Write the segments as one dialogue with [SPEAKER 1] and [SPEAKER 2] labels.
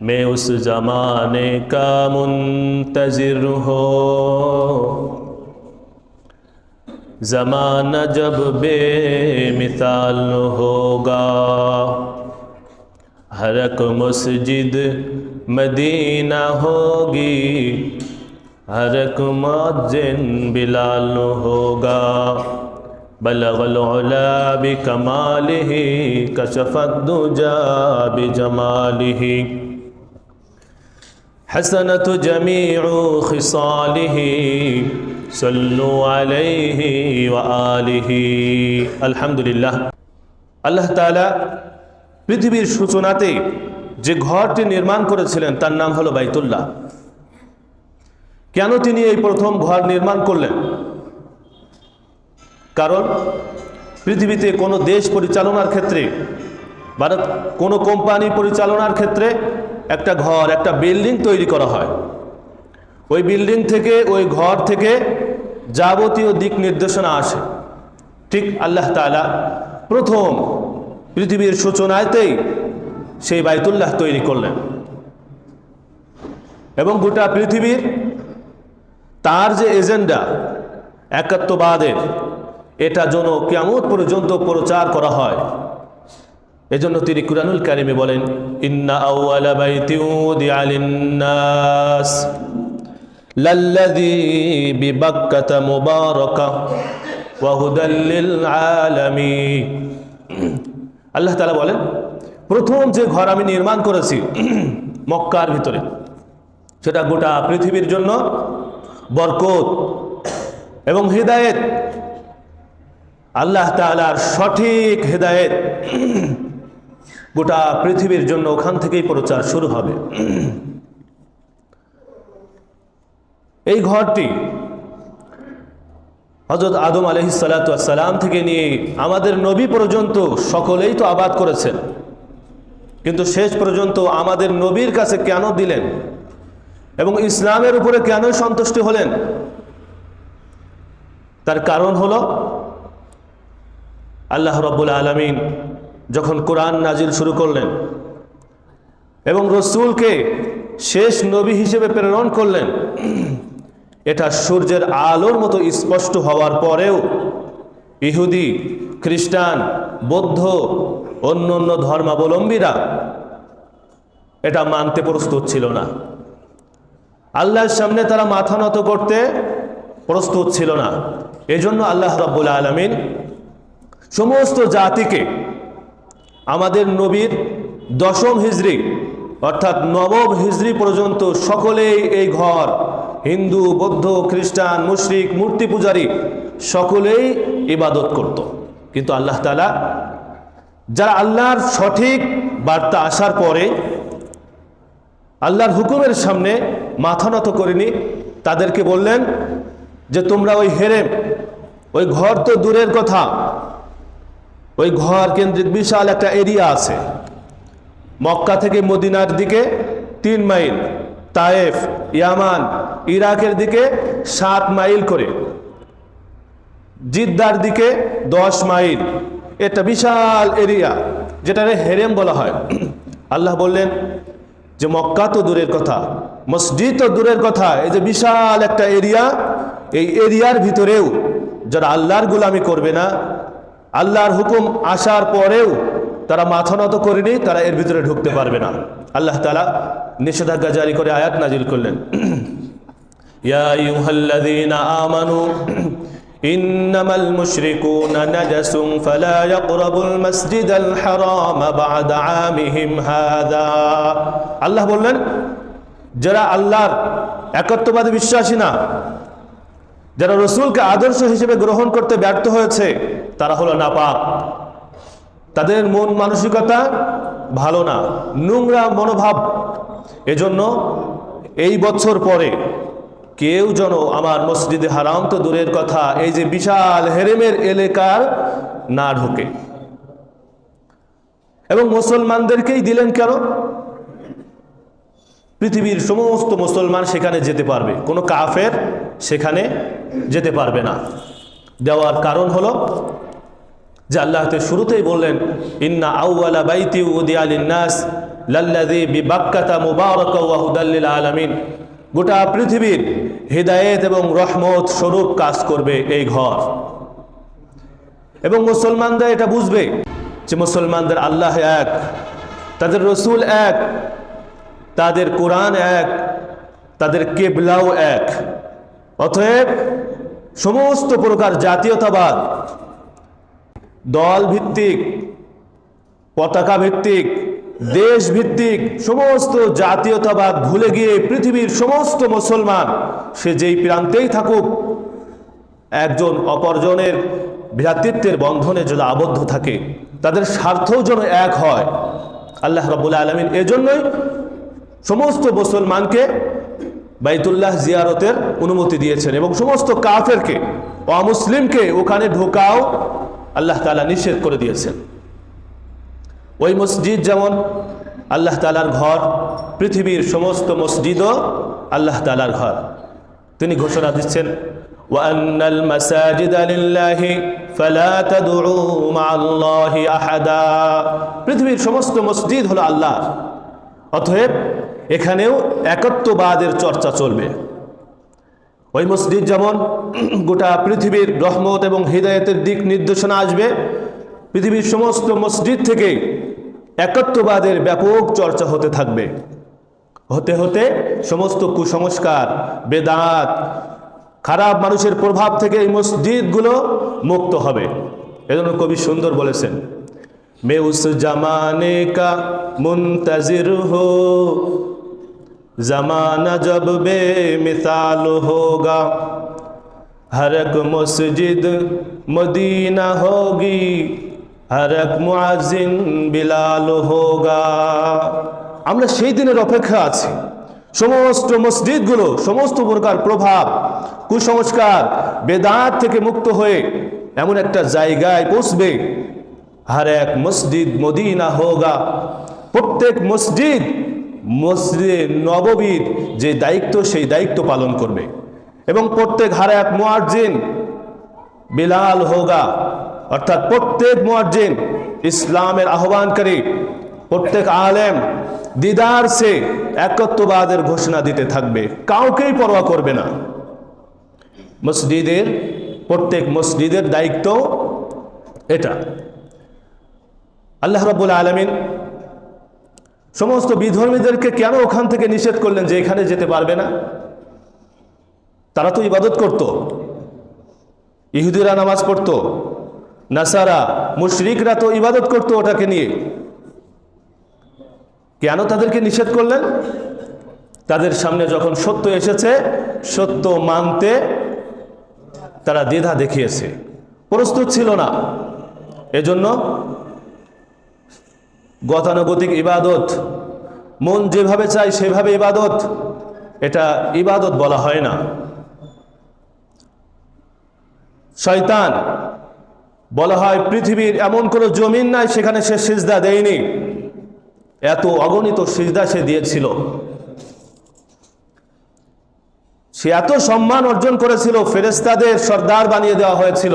[SPEAKER 1] میں اس زمانے کا منتظر ہوں۔ زمانہ جب بے مثال ہوگا، ہر ایک مسجد مدینہ ہوگی، ہر ایک معذن بلال ہوگا۔ بلغ العلا بکمالہ کشف الدجا بجمالہ۔ حسنة جميع خصاله, صلوا عليه وآله. الحمد لله আল্লাহ তালা পৃথিবীর সূচনাতে যে ঘরটি নির্মাণ করেছিলেন, তার নাম হলো বাইতুল্লাহ। কেন তিনি এই প্রথম ঘর নির্মাণ করলেন? কারণ পৃথিবীতে কোনো দেশ পরিচালনার ক্ষেত্রে ভারত কোনো কোম্পানি পরিচালনার ক্ষেত্রে একটা ঘর, একটা বিল্ডিং তৈরি করা হয়। ওই বিল্ডিং থেকে, ওই ঘর থেকে যাবতীয় দিক নির্দেশনা আসে। ঠিক আল্লাহ তালা প্রথম পৃথিবীর সূচনাতেই সেই বাইতুল্লাহ তৈরি করলেন। এবং গোটা পৃথিবীর তার যে এজেন্ডা, একাত্মবাদের, এটা যেন কেমন পর্যন্ত প্রচার করা হয়। এজন্য তিনি কুরআনুল কারিমে বলেন, ইন্না আউয়ালা বাইতি উদিআ লিন-নাস, লাল্লাযী মুবারাকা ওয়া হুদাল লিল আলামিন আল্লাহ তাআলা বলেন, প্রথম যে ঘর আমি নির্মাণ করেছি মক্কার ভিতরে, সেটা গোটা পৃথিবীর জন্য বরকত এবং হৃদায়েত। আল্লাহ তালার সঠিক হেদায়েত গোটা পৃথিবীর জন্য ওখান থেকেই প্রচার শুরু হবে। এই ঘরটি হজরত আদম আলহিসাল্লাম থেকে নিয়ে আমাদের নবী পর্যন্ত সকলেই তো আবাদ করেছেন। কিন্তু শেষ পর্যন্ত আমাদের নবীর কাছে কেন দিলেন? এবং ইসলামের উপরে কেন সন্তুষ্টি হলেন? তার কারণ হল, আল্লাহ রব্বুল আলমিন যখন কোরআন নাজিল শুরু করলেন এবং রসুলকে শেষ নবী হিসেবে প্রেরণ করলেন, এটা সূর্যের আলোর মতো স্পষ্ট হওয়ার পরেও ইহুদি, খ্রিস্টান, বৌদ্ধ অন্য অন্য ধর্মাবলম্বীরা এটা মানতে প্রস্তুত ছিল না। আল্লাহর সামনে তারা মাথা নত করতে প্রস্তুত ছিল না। এজন্য আল্লাহ রব্বুল আলমিন সমস্ত জাতিকে আমাদের নবীর দশম হিজড়ি অর্থাৎ নবম হিজড়ি পর্যন্ত সকলেই এই ঘর, হিন্দু, বৌদ্ধ, খ্রিস্টান, মুশরিক, মূর্তি পূজারী, সকলেই ইবাদত করত। কিন্তু আল্লাহ তালা যারা আল্লাহর সঠিক বার্তা আসার পরে আল্লাহর হুকুমের সামনে মাথা নত করেনি, তাদেরকে বললেন যে তোমরা ওই হেরেম, ওই ঘর তো দূরের কথা ওই ঘর কেন্দ্রিক বিশাল একটা এরিয়া আছে। মক্কা থেকে মদিনার দিকে তিন মাইল, তায়েফ, ইয়ামান, ইরাকের দিকে সাত মাইল করে। জিদ্দার দিকে দশ মাইল। এটা বিশাল এরিয়া যেটারে হেরেম বলা হয়। আল্লাহ বললেন যে মক্কা তো দূরের কথা, মসজিদ তো দূরের কথা, এই যে বিশাল একটা এরিয়া, এই এরিয়ার ভিতরেও যারা আল্লাহর গুলামি করবে না আল্লাহর হুকুম আসার পরেও তারা মাথা নত করেনি, তারা এর ভিতরে ঢুকতে পারবে না। আল্লাহ তালা নিষেধাজ্ঞা জারি করে আয়াত নাজিল করলেন। আল্লাহ বললেন, যারা আল্লাহর একত্ববাদী বিশ্বাসী না যারা রসুলকে আদর্শ হিসেবে গ্রহণ করতে ব্যর্থ হয়েছে, তারা হলো নাপাক। তাদের মন মানসিকতা ভালো না, নোংরা মনোভাব। এজন্য এই বছর পরে কেউ যেন আমার মসজিদে হারাম তো দূরের কথা, এই যে বিশাল হেরেমের এলাকার না ঢোকে। এবং মুসলমানদেরকেই দিলেন কেন? পৃথিবীর সমস্ত মুসলমান সেখানে যেতে পারবে, কোনো কাফের সেখানে যেতে পারবে না। দেওয়ার কারণ হলো যে আল্লাহ তো শুরুতেই বললেন, ইন্না আউওয়ালা বাইতি উদিয়ালিন নাস লাল্লাযী বিবাক্কাতা মুবারাকা ওয়া হুদাল আলামিন। গোটা পৃথিবীর হৃদায়েত এবং রহমত স্বরূপ কাজ করবে এই ঘর। এবং মুসলমানরা এটা বুঝবে যে মুসলমানদের আল্লাহ এক, তাদের রসুল এক, তাদের কোরআন এক, তাদের কেবলাও এক। অতএব সমস্ত প্রকার জাতীয়তাবাদ দল ভিত্তিক পতাকা ভিত্তিক দেশ ভিত্তিক সমস্ত জাতীয়তাবাদ ভুলে গিয়ে পৃথিবীর সমস্ত মুসলমান, সে যেই প্রান্তেই থাকুক, একজন অপরজনের ভ্রাতৃত্বের বন্ধনে যদি আবদ্ধ থাকে, তাদের স্বার্থও যেন এক হয়। আল্লাহ রবুল্লা আলমিন এজন্যই সমস্ত মুসলমানকে বাইতুল্লাহ জিয়ারতের অনুমতি দিয়েছেন এবং সমস্ত কাফেরকে, অমুসলিমকে ওখানে ঢোকাও আল্লাহ তালা নিষেধ করে দিয়েছেন। ওই মসজিদ যেমন আল্লাহ তালার ঘর, পৃথিবীর সমস্ত মসজিদও আল্লাহ তালার ঘর। তিনি ঘোষণা দিচ্ছেন পৃথিবীর সমস্ত মসজিদ হলো আল্লাহ অতএব এখানেও একত্ববাদের চর্চা চলবে। ওই মসজিদ যেমন গোটা পৃথিবীর রহমত এবং হৃদায়তের দিক নির্দেশনা আসবে, পৃথিবীর সমস্ত মসজিদ থেকে একত্ববাদের ব্যাপক চর্চা হতে থাকবে। হতে হতে সমস্ত কুসংস্কার, বেদাত, খারাপ মানুষের প্রভাব থেকে এই মসজিদগুলো মুক্ত হবে। এজন্য কবি সুন্দর বলেছেন মে উস জামানে কা মুন্তজির হো जमाना जब बेमिसाल होगा हर एक मस्जिद मदीना होगी हर एक मुआजिन বিলাল হোগা আমরা সেই দিনের অপেক্ষা আছি সমস্ত মসজিদগুলো সমস্ত প্রকার প্রভাব কুসংস্কার বেদাত থেকে মুক্ত হয়ে এমন একটা জায়গায় পৌঁছবে হর এক মসজিদ মদিনা হোগা প্রত্যেক মসজিদ মসজিদে নববীর যে দায়িত্ব, সেই দায়িত্ব পালন করবে। এবং প্রত্যেক হারে এক মুয়াজ্জিন, বিলাল হোগা, অর্থাৎ প্রত্যেক মুয়াজ্জিন, ইসলামের আহ্বানকারী, প্রত্যেক আলেম, দিদার সে একত্ববাদের ঘোষণা দিতে থাকবে। কাউকেই পরোয়া করবে না। মসজিদের, প্রত্যেক মসজিদের দায়িত্ব এটা। আল্লাহ রব্বুল আলমিন সমস্ত বিধর্মীদেরকে কেন ওখান থেকে নিষেধ করলেন যে এখানে যেতে পারবে না? তারা তো ইবাদত করত। ইহুদিরা নামাজ পড়ত। নাসারা, মুশরিকরা তো ইবাদত করত ওটাকে নিয়ে। কেন তাদেরকে নিষেধ করলেন? তাদের সামনে যখন সত্য এসেছে, সত্য মানতে তারা দ্বিধা দেখিয়েছে। প্রস্তুত ছিল না। এজন্য গতানুগতিক ইবাদত। মন যেভাবে চায় সেভাবে ইবাদত। এটা ইবাদত বলা হয় না। শয়তান বলা হয় পৃথিবীর এমন কোনো জমিন নাই সেখানে সে সিজদা দেয়নি। এত অগণিত সিজদা সে দিয়েছিল। সে এত সম্মান অর্জন করেছিল ফেরেস্তাদের সর্দার বানিয়ে দেওয়া হয়েছিল।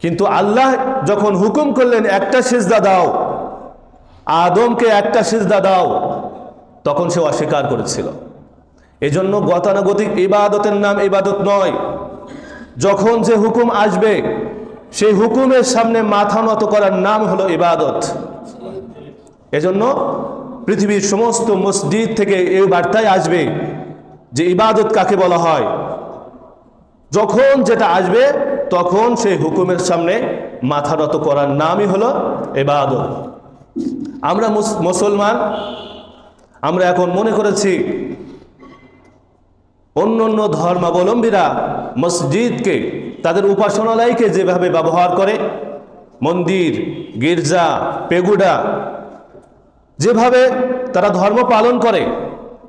[SPEAKER 1] কিন্তু আল্লাহ যখন হুকুম করলেন, একটা সিজদা দাও। আদমকে একটা সিজদা দাও। তখন সে অস্বীকার করেছিল। এজন্য গতানুগতিক ইবাদতের নাম ইবাদত নয়। যখন যে হুকুম আসবে, সেই হুকুমের সামনে মাথা নত করার নাম হলো ইবাদত। এজন্য পৃথিবীর সমস্ত মসজিদ থেকে এই বার্তায় আসবে যে ইবাদত কাকে বলা হয়। যখন যেটা আসবে, তখন সেই হুকুমের সামনে মাথা নত করার নামই হলো ইবাদত। আমরা মুস- মুসলমান, আমরা এখন মনে করেছি অন্য অন্য ধর্মাবলম্বীরা মসজিদকে, তাদের উপাসনালয়কে যেভাবে ব্যবহার করে, মন্দির, গির্জা, পেগুডা, যেভাবে তারা ধর্ম পালন করে,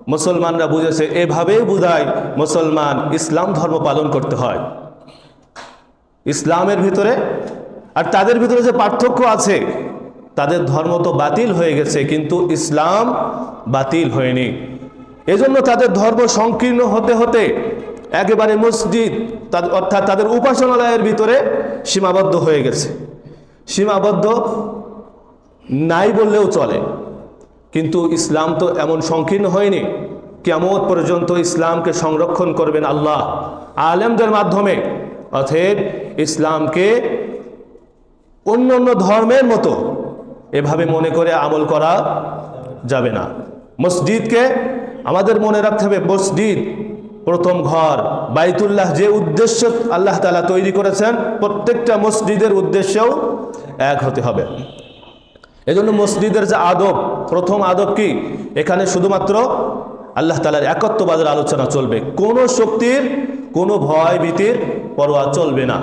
[SPEAKER 1] মুসলমানরা বুঝেছে এভাবেই বুঝায় মুসলমান ইসলাম ধর্ম পালন করতে হয়। ইসলামের ভিতরে আর তাদের ভিতরে যে পার্থক্য আছে তাদের ধর্ম তো বাতিল হয়ে গেছে, কিন্তু ইসলাম বাতিল হয়নি। এজন্য তাদের ধর্ম সংকীর্ণ হতে হতে একেবারে মসজিদ অর্থাৎ তাদের উপাসনালয়ের ভিতরে সীমাবদ্ধ হয়ে গেছে। সীমাবদ্ধ নাই বললেও চলে, কিন্তু ইসলাম তো এমন সংকীর্ণ হয়নি। কেমন পর্যন্ত ইসলামকে সংরক্ষণ করবেন আল্লাহ আলেমদের মাধ্যমে, অতএব ইসলামকে অন্য অন্য ধর্মের মতো এভাবে মনে করে আমল করা যাবে না। মসজিদকে আমাদের মনে রাখতে হবে, মসজিদ প্রথম ঘর। বাইতুল্লাহ যে উদ্দেশ্য আল্লাহ তালা তৈরি করেছেন, প্রত্যেকটা মসজিদের উদ্দেশ্যেও এক হতে হবে। এজন্য মসজিদের যে আদব, প্রথম আদব কি? এখানে শুধুমাত্র আল্লাহ তালার একত্ববাদের আলোচনা চলবে। কোনো শক্তির, কোনো ভয় ভীতির পরোয়া চলবে না।